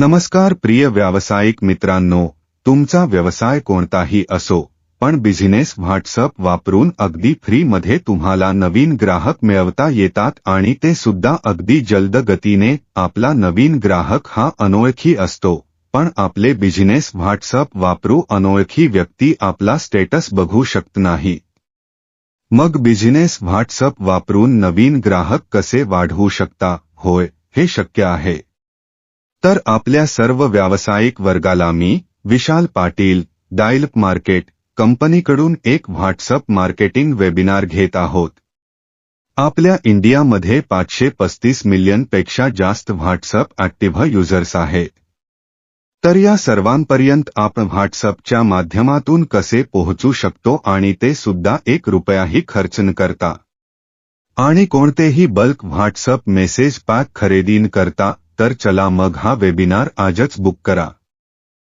नमस्कार प्रिय व्यावसायिक मित्रांनो तुमचा व्यवसाय कोणताही असो पण बिझनेस व्हॉट्सअप वापरून अगदी फ्रीमध्ये तुम्हाला नवीन ग्राहक मिळवता येतात आणि ते सुद्धा अगदी जलद गतीने. आपला नवीन ग्राहक हा अनोळखी असतो पण आपले बिझनेस व्हॉट्सअप वापरू अनोळखी व्यक्ती आपला स्टेटस बघू शकत नाही. मग बिझनेस व्हॉट्सअप वापरून नवीन ग्राहक कसे वाढवू शकता? होय हे शक्य आहे. तर आपल्या सर्व व्यावसायिक वर्गाला मी विशाल पाटील डायल मार्केट कंपनीकडून एक व्हॉट्सअप मार्केटिंग वेबिनार घेत आहोत. आपल्या इंडियामध्ये पाचशे पस्तीस मिलियनपेक्षा जास्त व्हॉट्सअप ऍक्टिव्ह युजर्स आहेत. तर या सर्वांपर्यंत आपण व्हॉट्सअपच्या माध्यमातून कसे पोहोचू शकतो आणि ते सुद्धा एक रुपयाही खर्च न करता. आणि कोणतेही बल्क व्हॉट्सअप मेसेज पॅक खरेदीन करता तर चला मग हा वेबिनार आजच बुक करा.